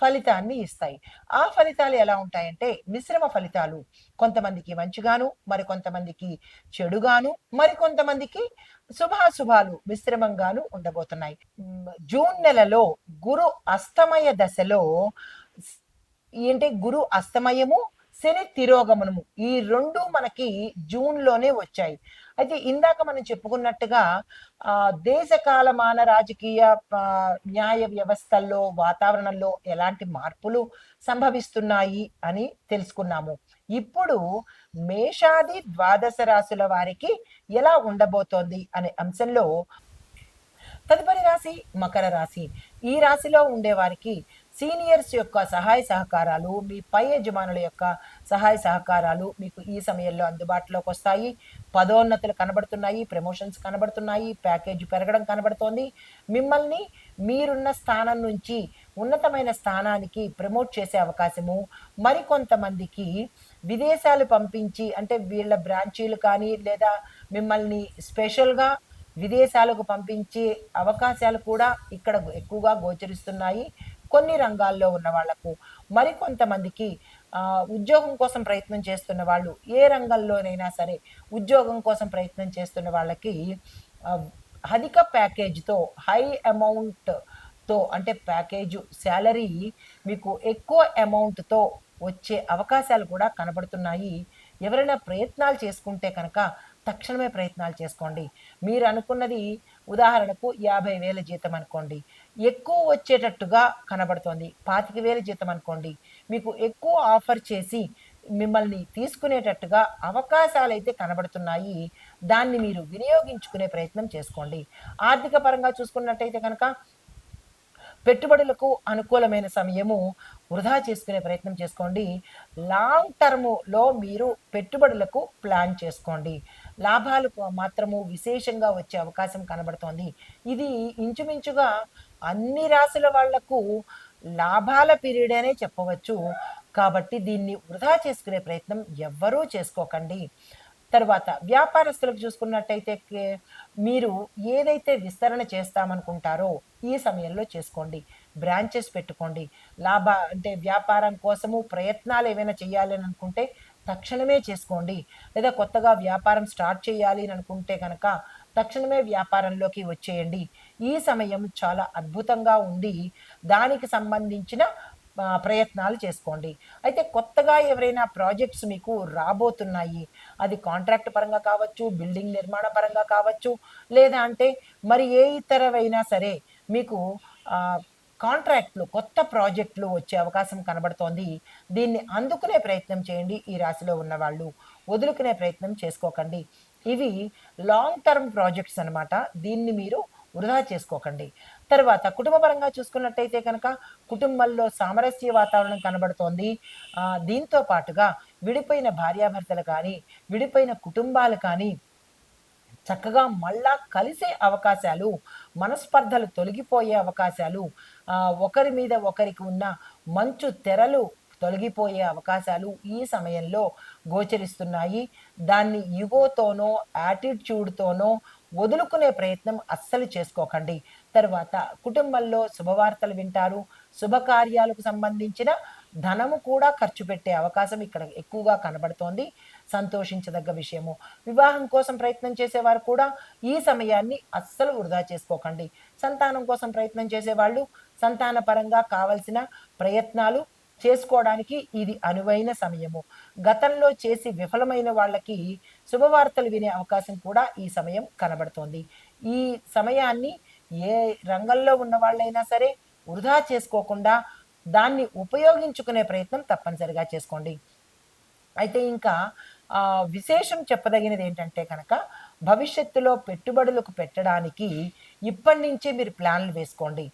ఫలితాన్ని ఇస్తాయి. ఆ ఫలితాలు ఎలా ఉంటాయంటే మిశ్రమ ఫలితాలు. కొంతమందికి మంచిగాను మరికొంతమందికి చెడుగాను మరి కొంతమందికి శుభాశుభాలు మిశ్రమంగాను ఉండబోతున్నాయి. జూన్ నెలలో గురు అస్తమయ దశలో ఏంటి? గురు అస్తమయము శని తిరోగమనము. ఈ రెండు మనకి జూన్లోనే వచ్చాయి. అయితే ఇందాక మనం చెప్పుకున్నట్టుగా ఆ దేశకాలమాన రాజకీయ న్యాయ వ్యవస్థల్లో వాతావరణంలో ఎలాంటి మార్పులు సంభవిస్తున్నాయి అని తెలుసుకున్నాము. ఇప్పుడు మేషాది ద్వాదశ రాశుల వారికి ఎలా ఉండబోతోంది అనే అంశంలో తదుపరి రాశి మకర రాశి. ఈ రాశిలో ఉండే వారికి సీనియర్స్ యొక్క సహాయ సహకారాలు మీ పై యజమానుల యొక్క సహాయ సహకారాలు మీకు ఈ సమయంలో అందుబాటులోకి వస్తాయి. పదోన్నతులు కనబడుతున్నాయి ప్రమోషన్స్ కనబడుతున్నాయి ప్యాకేజ్ పెరగడం కనబడుతోంది. మిమ్మల్ని మీరున్న స్థానం నుంచి ఉన్నతమైన స్థానానికి ప్రమోట్ చేసే అవకాశము మరికొంతమందికి విదేశాలు పంపించి అంటే వీళ్ళ బ్రాంచీలు కానీ లేదా మిమ్మల్ని స్పెషల్గా విదేశాలకు పంపించే అవకాశాలు కూడా ఇక్కడ ఎక్కువగా గోచరిస్తున్నాయి. కొన్ని రంగాల్లో ఉన్న వాళ్ళకు మరికొంతమందికి ఉద్యోగం కోసం ప్రయత్నం చేస్తున్న వాళ్ళు ఏ రంగంలోనైనా సరే ఉద్యోగం కోసం ప్రయత్నం చేస్తున్న వాళ్ళకి అధిక ప్యాకేజ్తో హై అమౌంట్తో అంటే ప్యాకేజ్ శాలరీ మీకు ఎక్కువ అమౌంట్తో వచ్చే అవకాశాలు కూడా కనబడుతున్నాయి. ఎవరైనా ప్రయత్నాలు చేసుకుంటే కనుక తక్షణమే ప్రయత్నాలు చేసుకోండి. మీరు అనుకున్నది ఉదాహరణకు యాభై వేల జీతం అనుకోండి. ఎక్కువ వచ్చేటట్టుగా కనబడుతోంది. పాతిక వేల జీతం అనుకోండి. మీకు ఎక్కువ ఆఫర్ చేసి మిమ్మల్ని తీసుకునేటట్టుగా అవకాశాలు అయితే కనబడుతున్నాయి. దాన్ని మీరు వినియోగించుకునే ప్రయత్నం చేసుకోండి. ఆర్థిక పరంగా చూసుకున్నట్టయితే కనుక పెట్టుబడులకు అనుకూలమైన సమయము వృధా చేసుకునే ప్రయత్నం చేసుకోండి. లాంగ్ టర్ములో మీరు పెట్టుబడులకు ప్లాన్ చేసుకోండి. లాభాలు మాత్రము విశేషంగా వచ్చే అవకాశం కనబడుతోంది. ఇది ఇంచుమించుగా అన్ని రాశుల వాళ్ళకు లాభాల పీరియడ్ అనే చెప్పవచ్చు. కాబట్టి దీన్ని వృధా చేసుకునే ప్రయత్నం ఎవ్వరూ చేసుకోకండి. తర్వాత వ్యాపారస్తులకు చూసుకున్నట్టయితే మీరు ఏదైతే విస్తరణ చేస్తామనుకుంటారో ఈ సమయంలో చేసుకోండి. బ్రాంచెస్ పెట్టుకోండి. లాభ అంటే వ్యాపారం కోసము ప్రయత్నాలు ఏమైనా చేయాలి అని అనుకుంటే తక్షణమే చేసుకోండి. లేదా కొత్తగా వ్యాపారం స్టార్ట్ చేయాలి అని అనుకుంటే కనుక తక్షణమే వ్యాపారంలోకి వచ్చేయండి. ఈ సమయం చాలా అద్భుతంగా ఉండి దానికి సంబంధించిన ప్రయత్నాలు చేసుకోండి. అయితే కొత్తగా ఎవరైనా ప్రాజెక్ట్స్ మీకు రాబోతున్నాయి. అది కాంట్రాక్ట్ పరంగా కావచ్చు బిల్డింగ్ నిర్మాణ పరంగా కావచ్చు లేదా అంటే మరి ఏ ఇతరవైనా సరే మీకు కాంట్రాక్ట్లు కొత్త ప్రాజెక్టులు వచ్చే అవకాశం కనబడుతోంది. దీన్ని అందుకునే ప్రయత్నం చేయండి ఈ రాశిలో ఉన్నవాళ్ళు. వదులుకునే ప్రయత్నం చేసుకోకండి. ఇవి లాంగ్ టర్మ్ ప్రాజెక్ట్స్ అన్నమాట. దీన్ని మీరు వృధా చేసుకోకండి. తర్వాత కుటుంబపరంగా చూసుకున్నట్టయితే కనుక కుటుంబంలో సామరస్య వాతావరణం కనబడుతోంది. దీంతో పాటుగా విడిపోయిన భార్యాభర్తలు కానీ విడిపోయిన కుటుంబాలు కానీ చక్కగా మళ్ళా కలిసే అవకాశాలు మనస్పర్ధలు తొలగిపోయే అవకాశాలు ఒకరి మీద ఒకరికి ఉన్న మంచు తెరలు తొలగిపోయే అవకాశాలు ఈ సమయంలో గోచరిస్తున్నాయి. దాన్ని యుగోతోనో యాటిట్యూడ్తోనో వదులుకునే ప్రయత్నం అస్సలు చేసుకోకండి. తర్వాత కుటుంబంలో శుభవార్తలు వింటారు. శుభకార్యాలకు సంబంధించిన ధనము కూడా ఖర్చు పెట్టే అవకాశం ఇక్కడ ఎక్కువగా కనబడుతోంది. సంతోషించదగ్గ విషయము. వివాహం కోసం ప్రయత్నం చేసేవారు కూడా ఈ సమయాన్ని అస్సలు వృధా చేసుకోకండి. సంతానం కోసం ప్రయత్నం చేసేవాళ్ళు సంతాన పరంగా కావలసిన ప్రయత్నాలు చేసుకోవడానికి ఇది అనువైన సమయము. గతంలో చేసి విఫలమైన వాళ్ళకి శుభవార్తలు వినే అవకాశం కూడా ఈ సమయం కనబడుతోంది. ఈ సమయాన్ని ఏ రంగంలో ఉన్న వాళ్ళైనా సరే వృధా చేసుకోకుండా దాన్ని ఉపయోగించుకునే ప్రయత్నం తప్పనిసరిగా చేసుకోండి. అయితే ఇంకా విశేషం చెప్పదగినది ఏంటంటే కనుక భవిష్యత్తులో పెట్టుబడులకు పెట్టడానికి ఇప్పటి నుంచే మీరు ప్లాన్లు వేసుకోండి.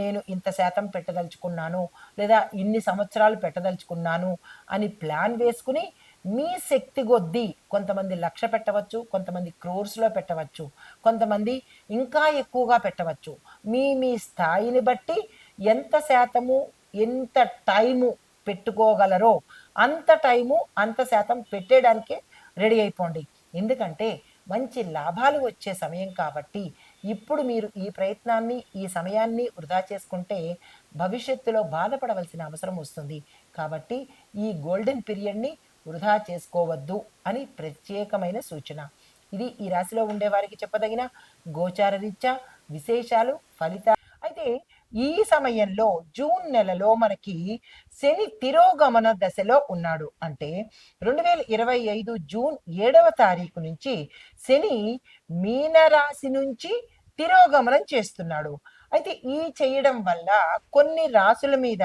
నేను ఇంత శాతం పెట్టదలుచుకున్నాను లేదా ఇన్ని సంవత్సరాలు పెట్టదలుచుకున్నాను అని ప్లాన్ వేసుకుని మీ శక్తి కొద్దీ కొంతమంది లక్ష పెట్టవచ్చు కొంతమంది క్రోర్స్లో పెట్టవచ్చు కొంతమంది ఇంకా ఎక్కువగా పెట్టవచ్చు. మీ మీ స్థాయిని బట్టి ఎంత శాతము ఎంత టైము పెట్టుకోగలరో అంత టైము అంత శాతం పెట్టేయడానికే రెడీ అయిపోండి. ఎందుకంటే మంచి లాభాలు వచ్చే సమయం కాబట్టి ఇప్పుడు మీరు ఈ ప్రయత్నాన్ని ఈ సమయాన్ని వృధా చేసుకుంటే భవిష్యత్తులో బాధపడవలసిన అవసరం వస్తుంది. కాబట్టి ఈ గోల్డెన్ పీరియడ్ని వృధా చేసుకోవద్దు అని ప్రత్యేకమైన సూచన. ఇది ఈ రాశిలో ఉండే వారికి చెప్పదగిన గోచార రీత్యా విశేషాలు ఫలితాలు అయితే ఈ సమయంలో జూన్ నెలలో మనకి శని తిరోగమన దశలో ఉన్నాడు. అంటే రెండు వేల ఇరవై ఐదు జూన్ ఏడవ తారీఖు నుంచి శని మీనరాశి నుంచి తిరోగమనం చేస్తున్నాడు. అయితే ఈ చేయడం వల్ల కొన్ని రాసుల మీద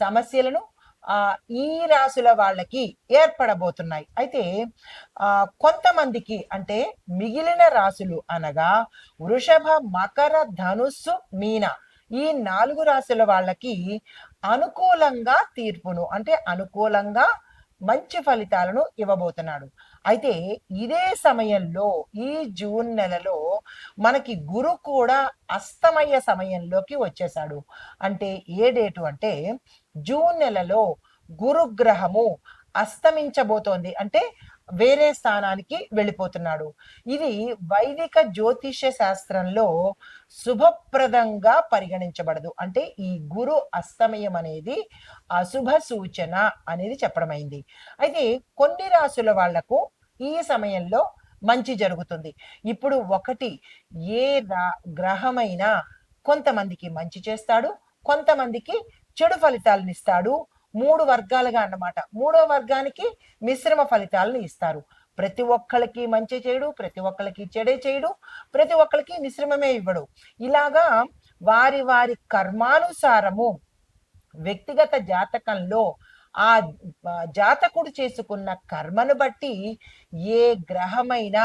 సమస్యలను ఆ ఈ రాసుల వాళ్ళకి ఏర్పడబోతున్నాయి. అయితే ఆ కొంతమందికి అంటే మిగిలిన రాసులు అనగా వృషభ మకర ధనుస్సు మీన ఈ నాలుగు రాసుల వాళ్ళకి అనుకూలంగా తీర్పును అంటే అనుకూలంగా మంచి ఫలితాలను ఇవ్వబోతున్నాడు. అయితే ఇదే సమయంలో ఈ జూన్ నెలలో మనకి గురు కూడా అస్తమయ్య సమయంలోకి వచ్చేసాడు అంటే ఏ డేటు అంటే జూన్ నెలలో గురుగ్రహము అస్తమించబోతోంది. అంటే వేరే స్థానానికి వెళ్ళిపోతున్నాడు. ఇది వైదిక జ్యోతిష్య శాస్త్రంలో శుభప్రదంగా పరిగణించబడదు. అంటే ఈ గురు అస్తమయం అనేది అశుభ సూచన అనేది చెప్పడమైంది. అయితే కొన్ని రాసుల వాళ్ళకు ఈ సమయంలో మంచి జరుగుతుంది. ఇప్పుడు ఒకటి ఏ రా గ్రహమైనా కొంతమందికి మంచి చేస్తాడు కొంతమందికి చెడు ఫలితాలను ఇస్తాడు మూడు వర్గాలుగా అన్నమాట. మూడో వర్గానికి మిశ్రమ ఫలితాలను ఇస్తారు. ప్రతి ఒక్కళ్ళకి మంచి చేయడు ప్రతి ఒక్కళ్ళకి చెడే చేయడు ప్రతి ఒక్కళ్ళకి మిశ్రమమే ఇవ్వడు. ఇలాగా వారి వారి కర్మానుసారము వ్యక్తిగత జాతకంలో ఆ జాతకుడు చేసుకున్న కర్మను బట్టి ఏ గ్రహమైనా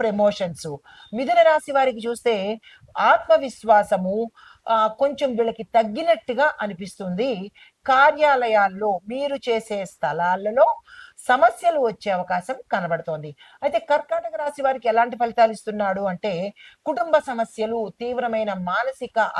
ప్రమోషన్స్ మిథున రాశి వారికి చూస్తే ఆత్మవిశ్వాసము కొంచెం వీళ్ళకి తగ్గినట్టుగా అనిపిస్తుంది. కార్యాలయాల్లో మీరు చేసే స్థలాలలో సమస్యలు వచ్చే అవకాశం కనబడుతోంది. అయితే కర్కాటక రాశి వారికి ఎలాంటి ఫలితాలు ఇస్తున్నాడు అంటే కుటుంబ సమస్యలు తీవ్రమైన మానసిక